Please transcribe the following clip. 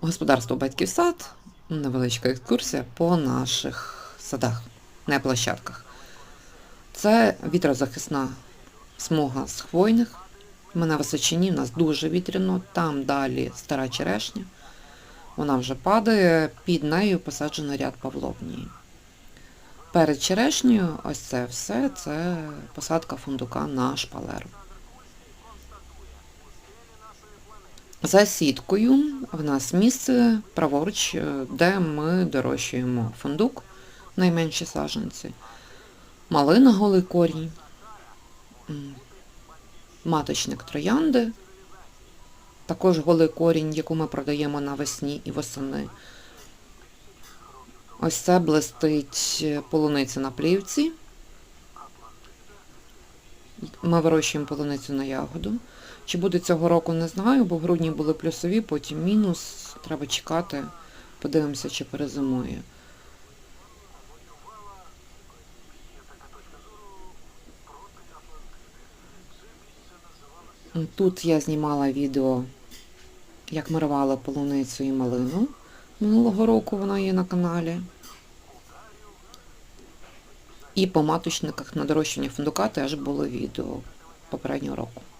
Господарство Батьків сад, невеличка екскурсія по наших садах, не площадках. Це вітрозахисна смуга з хвойних. Ми на височині, у нас дуже вітряно, там далі стара черешня. Вона вже падає, під нею посаджений ряд павловнії. Перед черешнею ось це все, це посадка фундука на шпалеру. За сіткою в нас місце праворуч, е, де ми дорощуємо фундук, найменші саджанці, малина голий корінь, маточник троянди, також голий корінь, яку ми продаємо навесні і восени. Ось це блистить е, полуниця на плівці. Ми вирощуємо полуницю на ягоду. Чи буде цього року, не знаю, бо в грудні були плюсові, потім мінус. Треба чекати. Подивимося, чи перезимує. Тут я знімала відео, як ми рвали полуницю і малину. Минулого року вона є на каналі. І по маточниках на дорощення фундука теж було відео попереднього року.